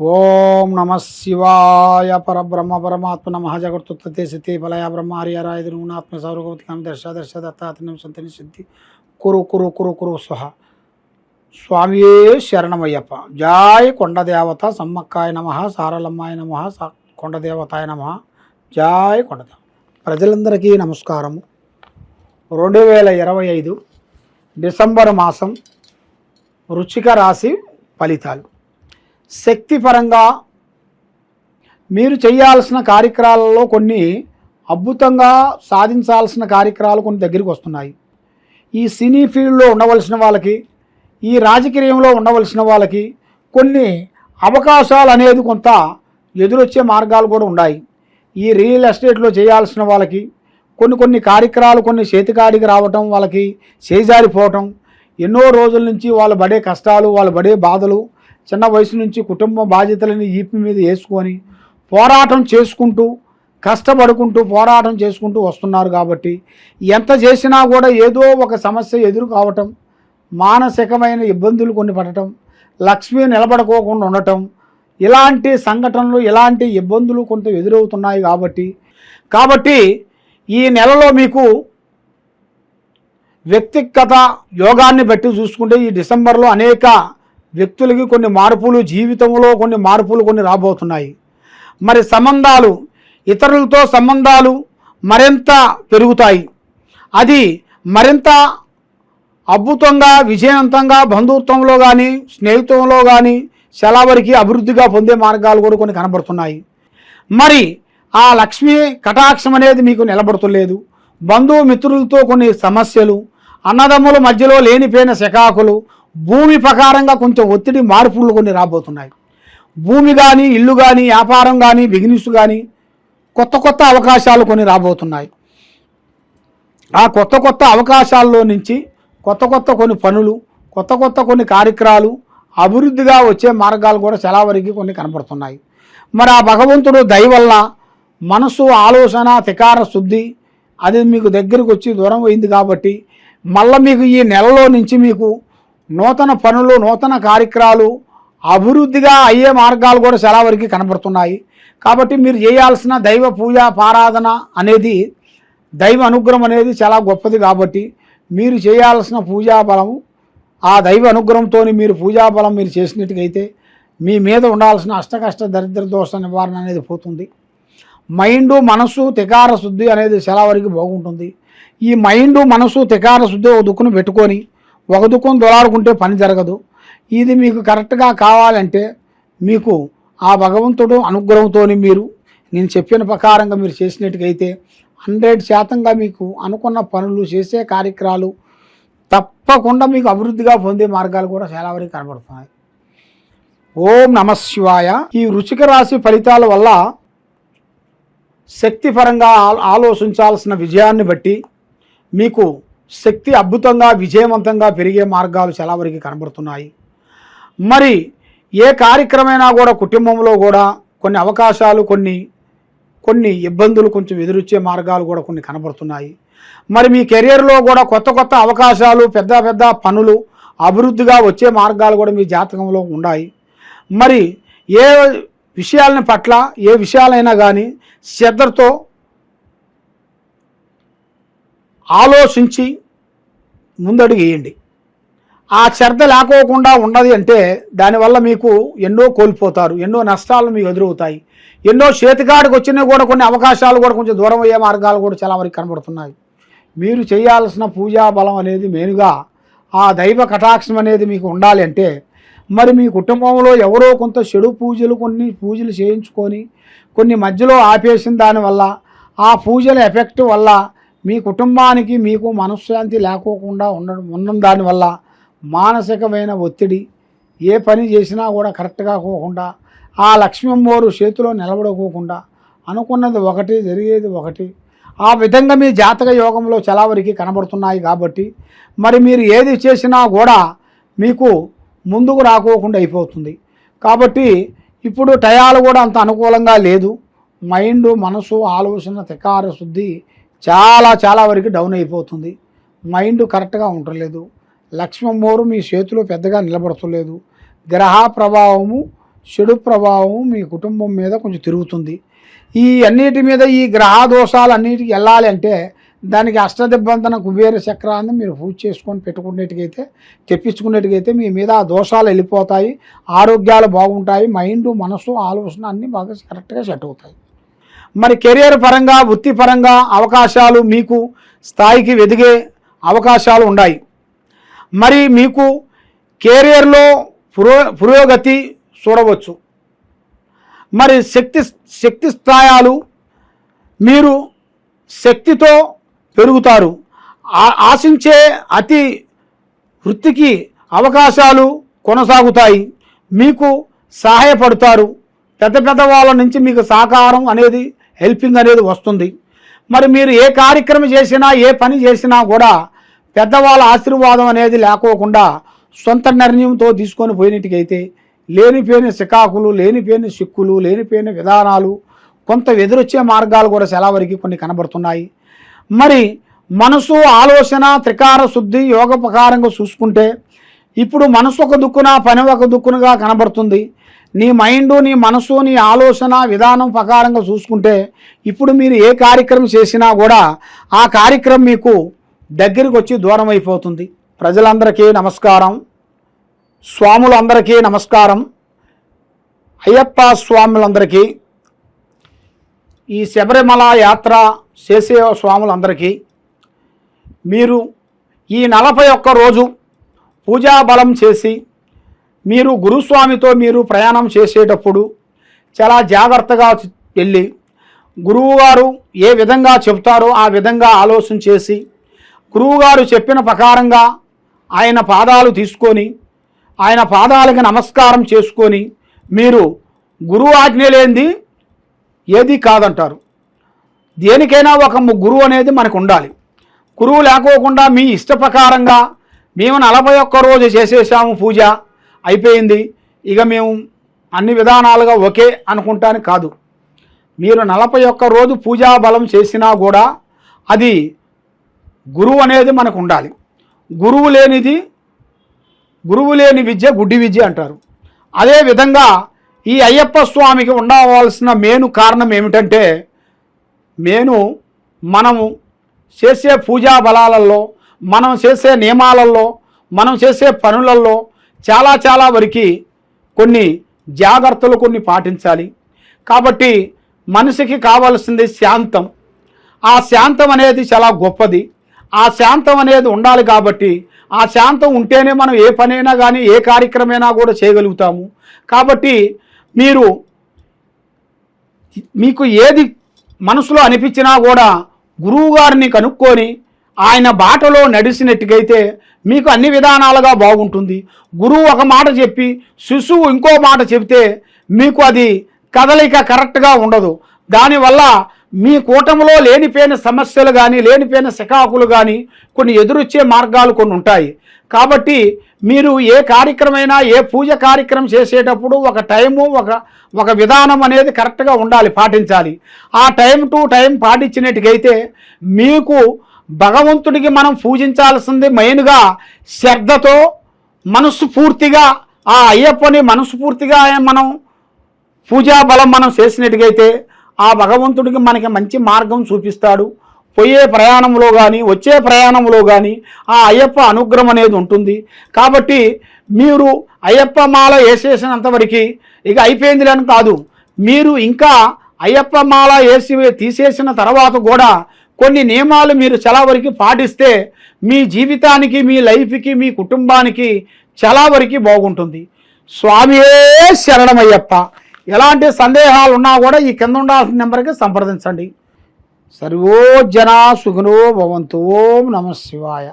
ఓం నమ శివాయ పరబ్రహ్మ పరమాత్మ నమ జగత్తుత్తే సిద్ధి ఫలయ బ్రహ్మ హరిహరాయ దిరుణాత్మ సౌరగవతి కామ దర్శ దర్శ దత్తాత్మ సంతని సిద్ధి. కురు కురు కురు కురు స్వహ. స్వామియే శరణమయ్యప్ప. జాయ్ కొండదేవత సమ్మక్కాయ నమ సారలమ్మాయ నమ కొండదేవతాయ నమ. జాయ్ కొండదేవ ప్రజలందరికీ నమస్కారము. రెండు వేల ఇరవై ఐదు డిసెంబర్ మాసం రుచిక రాశి ఫలితాలు. శక్తిపరంగా మీరు చేయాల్సిన కార్యక్రమాలలో కొన్ని అద్భుతంగా సాధించాల్సిన కార్యక్రమాలు కొన్ని దగ్గరికి వస్తున్నాయి. ఈ సినీ ఫీల్డ్లో ఉండవలసిన వాళ్ళకి ఈ రాజకీయంలో ఉండవలసిన వాళ్ళకి కొన్ని అవకాశాలు అనేది కొంత ఎదురొచ్చే మార్గాలు కూడా ఉన్నాయి. ఈ రియల్ ఎస్టేట్లో చేయాల్సిన వాళ్ళకి కొన్ని కొన్ని కార్యక్రమాలు కొన్ని చేతికాడికి రావటం వాళ్ళకి చేజారిపోవటం ఎన్నో రోజుల నుంచి వాళ్ళు పడే కష్టాలు వాళ్ళు పడే బాధలు చిన్న వయసు నుంచి కుటుంబ బాధ్యతలని ఈపి మీద వేసుకొని పోరాటం చేసుకుంటూ కష్టపడుకుంటూ పోరాటం చేసుకుంటూ వస్తున్నారు కాబట్టి ఎంత చేసినా కూడా ఏదో ఒక సమస్య ఎదురు కావటం మానసికమైన ఇబ్బందులు కొన్ని పడటం లక్ష్మి నిలబడుకోకుండా ఉండటం ఇలాంటి సంఘటనలు ఇలాంటి ఇబ్బందులు కొంత ఎదురవుతున్నాయి కాబట్టి కాబట్టి ఈ నెలలో మీకు వ్యక్తిగత యోగాన్ని బట్టి చూసుకుంటే ఈ డిసెంబర్లో అనేక వ్యక్తులకి కొన్ని మార్పులు జీవితంలో కొన్ని మార్పులు కొన్ని రాబోతున్నాయి. మరి సంబంధాలు ఇతరులతో సంబంధాలు మరింత పెరుగుతాయి. అది మరింత అద్భుతంగా విజయవంతంగా బంధుత్వంలో కానీ స్నేహితంలో కానీ సెలవరికి అభివృద్ధిగా పొందే మార్గాలు కూడా కొన్ని కనబడుతున్నాయి. మరి ఆ లక్ష్మీ కటాక్షం అనేది మీకు నిలబడుతులేదు. బంధువు మిత్రులతో కొన్ని సమస్యలు అన్నదమ్ముల మధ్యలో లేనిపోయిన శకాకులు భూమి ప్రకారంగా కొంచెం ఒత్తిడి మార్పులు కొన్ని రాబోతున్నాయి. భూమి కానీ ఇల్లు కానీ వ్యాపారం కానీ బిజినెస్ కానీ కొత్త కొత్త అవకాశాలు కొన్ని రాబోతున్నాయి. ఆ కొత్త కొత్త అవకాశాల్లో నుంచి కొత్త కొత్త కొన్ని పనులు కొత్త కొత్త కొన్ని కార్యక్రమాలు అభివృద్ధిగా వచ్చే మార్గాలు కూడా చాలా వరకు కొన్ని కనపడుతున్నాయి మరి ఆ భగవంతుడు దయ వల్ల మనసు ఆలోచన తికార శుద్ధి అది మీకు దగ్గరికి వచ్చి దూరం అయింది కాబట్టి మళ్ళీ మీకు ఈ నెలలో నుంచి మీకు నూతన పనులు నూతన కార్యక్రమాలు అభివృద్ధిగా అయ్యే మార్గాలు కూడా చాలా వరకు కనబడుతున్నాయి. కాబట్టి మీరు చేయాల్సిన దైవ పూజ పారాధన అనేది దైవ అనుగ్రహం అనేది చాలా గొప్పది కాబట్టి మీరు చేయాల్సిన పూజా బలం ఆ దైవ అనుగ్రహంతో మీరు పూజా బలం మీరు చేసినట్టుకైతే మీ మీద ఉండాల్సిన అష్టకష్ట దరిద్ర దోష నివారణ అనేది పోతుంది. మైండ్ మనసు తికార శుద్ధి అనేది చాలా వరకు బాగుంటుంది. ఈ మైండ్ మనసు తికార శుద్ధి ఒక దుక్కును పెట్టుకొని ఒక దుఃఖం దొలాడుకుంటే పని జరగదు. ఇది మీకు కరెక్ట్గా కావాలంటే మీకు ఆ భగవంతుడు అనుగ్రహంతో మీరు నేను చెప్పిన ప్రకారంగా మీరు చేసినట్టుకైతే హండ్రెడ్ శాతంగా మీకు అనుకున్న పనులు చేసే కార్యక్రమాలు తప్పకుండా మీకు అభివృద్ధిగా పొందే మార్గాలు కూడా చాలా వరకు కనబడుతున్నాయి. ఓం నమ శివాయ. ఈ రుచిక రాశి ఫలితాల వల్ల శక్తిపరంగా ఆ- ఆలోచించాల్సిన విజయాన్ని బట్టి మీకు శక్తి అద్భుతంగా విజయవంతంగా పెరిగే మార్గాలు చాలా వరకు కనబడుతున్నాయి. మరి ఏ కార్యక్రమైనా కూడా కుటుంబంలో కూడా కొన్ని అవకాశాలు కొన్ని కొన్ని ఇబ్బందులు కొంచెం ఎదురొచ్చే మార్గాలు కూడా కొన్ని కనబడుతున్నాయి. మరి మీ కెరియర్లో కూడా కొత్త కొత్త అవకాశాలు పెద్ద పెద్ద పనులు అభివృద్ధిగా వచ్చే మార్గాలు కూడా మీ జాతకంలో ఉన్నాయి. మరి ఏ విషయాలని పట్ల ఏ విషయాలైనా కానీ శ్రద్ధతో ఆలోచించి ముందడుగు వేయండి. ఆ శ్రద్ధ లేకోకుండా ఉన్నది అంటే దానివల్ల మీకు ఎన్నో కోల్పోతారు ఎన్నో నష్టాలు మీకు ఎదురవుతాయి. ఎన్నో చేతికాడికి వచ్చినా కూడా కొన్ని అవకాశాలు కూడా కొంచెం దూరం అయ్యే మార్గాలు కూడా చాలా వరకు కనబడుతున్నాయి. మీరు చేయాల్సిన పూజా బలం అనేది మెయిన్గా ఆ దైవ కటాక్షం అనేది మీకు ఉండాలి అంటే మరి మీ కుటుంబంలో ఎవరో కొంత చెడు పూజలు కొన్ని పూజలు చేయించుకొని కొన్ని మధ్యలో ఆపేసిన దానివల్ల ఆ పూజల ఎఫెక్ట్ వల్ల మీ కుటుంబానికి మీకు మనశ్శాంతి లేకోకుండా ఉండడం ఉండడం దానివల్ల మానసికమైన ఒత్తిడి ఏ పని చేసినా కూడా కరెక్ట్గా పోకుండా ఆ లక్ష్మీమ్మోరు చేతిలో నిలబడుకోకుండా అనుకున్నది ఒకటి జరిగేది ఒకటి ఆ విధంగా మీ జాతక యోగంలో చలావరికి కనబడుతున్నాయి కాబట్టి మరి మీరు ఏది చేసినా కూడా మీకు ముందుకు రాకోకుండా అయిపోతుంది. కాబట్టి ఇప్పుడు టయాలు కూడా అంత అనుకూలంగా లేదు. మైండ్ మనసు ఆలోచన తికార శుద్ధి చాలా చాలా వరకు డౌన్ అయిపోతుంది. మైండ్ కరెక్ట్గా ఉండలేదు. లక్ష్మమ్మోరు మీ చేతిలో పెద్దగా నిలబడతలేదు. గ్రహ ప్రభావము చెడు ప్రభావము మీ కుటుంబం మీద కొంచెం తిరుగుతుంది. ఈ అన్నిటి మీద ఈ గ్రహ దోషాలు అన్నిటికి వెళ్ళాలి అంటే దానికి అష్టదిబ్బంధన కుబేర చక్రాన్ని మీరు పూజ చేసుకొని పెట్టుకునేట్టుకైతే తెప్పించుకునేట్టుకైతే మీ మీద ఆ దోషాలు వెళ్ళిపోతాయి. ఆరోగ్యాలు బాగుంటాయి. మైండ్ మనసు ఆలోచన అన్నీ బాగా కరెక్ట్గా సెట్ అవుతాయి. మరి కెరియర్ పరంగా వృత్తిపరంగా అవకాశాలు మీకు స్థాయికి ఎదిగే అవకాశాలు ఉన్నాయి. మరి మీకు కెరియర్లో పురో పురోగతి చూడవచ్చు. మరి శక్తి శక్తి స్థాయాలు మీరు శక్తితో పెరుగుతారు. ఆశించే అతి వృత్తికి అవకాశాలు కొనసాగుతాయి. మీకు సహాయపడతారు. పెద్ద పెద్ద వాళ్ళ నుంచి మీకు సహకారం అనేది హెల్పింగ్ అనేది వస్తుంది. మరి మీరు ఏ కార్యక్రమం చేసినా ఏ పని చేసినా కూడా పెద్దవాళ్ళ ఆశీర్వాదం అనేది లేకోకుండా సొంత నిర్ణయంతో తీసుకొని పోయినట్టుకైతే లేనిపోయిన సికాకులు లేనిపోయిన సిక్కులు లేనిపోయిన విధానాలు కొంత ఎదురొచ్చే మార్గాలు కూడా సెలవరికి కొన్ని కనబడుతున్నాయి. మరి మనసు ఆలోచన త్రికార శుద్ధి యోగ ప్రకారంగా చూసుకుంటే ఇప్పుడు మనసు ఒక దుక్కున పని ఒక దుక్కునగా కనబడుతుంది. నీ మైండ్ నీ మనసు నీ ఆలోచన విధానం ప్రకారంగా చూసుకుంటే ఇప్పుడు మీరు ఏ కార్యక్రమం చేసినా కూడా ఆ కార్యక్రమం మీకు దగ్గరికి వచ్చి దూరం అయిపోతుంది. ప్రజలందరికీ నమస్కారం. స్వాములందరికీ నమస్కారం. అయ్యప్ప స్వాములందరికీ. ఈ శబరిమల యాత్ర చేసే స్వాములందరికీ. మీరు ఈ నలభై ఒక్క రోజు పూజా బలం చేసి మీరు గురుస్వామితో మీరు ప్రయాణం చేసేటప్పుడు చాలా జాగ్రత్తగా వెళ్ళి గురువుగారు ఏ విధంగా చెప్తారో ఆ విధంగా ఆలోచన చేసి గురువుగారు చెప్పిన ప్రకారంగా ఆయన పాదాలు తీసుకొని ఆయన పాదాలకు నమస్కారం చేసుకొని మీరు గురువు ఆజ్ఞ లేనిది ఏది కాదంటారు. దేనికైనా ఒక గురువు అనేది మనకు ఉండాలి. గురువు లేకోకుండా మీ ఇష్ట ప్రకారంగా మేము నలభై ఒక్క రోజు చేసేసాము పూజ. అయిపోయింది. ఇక మేము అన్ని విధానాలుగా ఒకే అనుకుంటాను కాదు. మీరు నలభై ఒక్క రోజు పూజా బలం చేసినా కూడా అది గురువు అనేది మనకు ఉండాలి. గురువు లేనిది గురువు లేని విద్య గుడ్డి విద్య అంటారు. అదే విధంగా ఈ అయ్యప్ప స్వామికి ఉండవలసిన మేను కారణం ఏమిటంటే మేను మనము చేసే పూజా బలాలలో మనం చేసే నియమాలలో మనం చేసే పనులలో చాలా చాలా వరకు కొన్ని జాగ్రత్తలు కొన్ని పాటించాలి. కాబట్టి మనిషికి కావాల్సింది శాంతం. ఆ శాంతం అనేది చాలా గొప్పది. ఆ శాంతం అనేది ఉండాలి కాబట్టి ఆ శాంతం ఉంటేనే మనం ఏ పనైనా కానీ ఏ కార్యక్రమైనా కూడా చేయగలుగుతాము. కాబట్టి మీరు మీకు ఏది మనసులో అనిపించినా కూడా గురువు గారిని కనుక్కొని ఆయన బాటలో నడిచినట్టుగైతే మీకు అన్ని విధానాలుగా బాగుంటుంది. గురువు ఒక మాట చెప్పి శిశువు ఇంకో మాట చెబితే మీకు అది కదలిక కరెక్ట్గా ఉండదు. దానివల్ల మీ కూటమిలో లేనిపోయిన సమస్యలు కానీ లేనిపోయిన శకాకులు కానీ కొన్ని ఎదురొచ్చే మార్గాలు కొన్ని ఉంటాయి. కాబట్టి మీరు ఏ కార్యక్రమైనా ఏ పూజ కార్యక్రమం చేసేటప్పుడు ఒక టైము ఒక ఒక విధానం అనేది కరెక్ట్గా ఉండాలి పాటించాలి. ఆ టైం టు టైం పాటించినట్టుకైతే మీకు భగవంతుడికి మనం పూజించాల్సింది మెయిన్గా శ్రద్ధతో మనస్సు పూర్తిగా ఆ అయ్యప్పని మనస్ఫూర్తిగా మనం పూజా బలం మనం చేసినట్టుగైతే ఆ భగవంతుడికి మనకి మంచి మార్గం చూపిస్తాడు. పోయే ప్రయాణంలో కానీ వచ్చే ప్రయాణంలో కానీ ఆ అయ్యప్ప అనుగ్రహం అనేది ఉంటుంది. కాబట్టి మీరు అయ్యప్ప మాల వేసేసినంతవరకు ఇక అయిపోయింది అని కాదు. మీరు ఇంకా అయ్యప్ప మాల వేసి తీసేసిన తర్వాత కూడా కొన్ని నియమాలు మీరు చాలా వరకు పాటిస్తే మీ జీవితానికి మీ లైఫ్కి మీ కుటుంబానికి చాలా వరకు బాగుంటుంది. స్వామియే శరణమయ్యప్ప. ఎలాంటి సందేహాలు ఉన్నా కూడా ఈ కింద ఉండాల్సిన నెంబర్కి సంప్రదించండి. సర్వో జనా సుఖనో భవంతు. ఓం నమ శివాయ.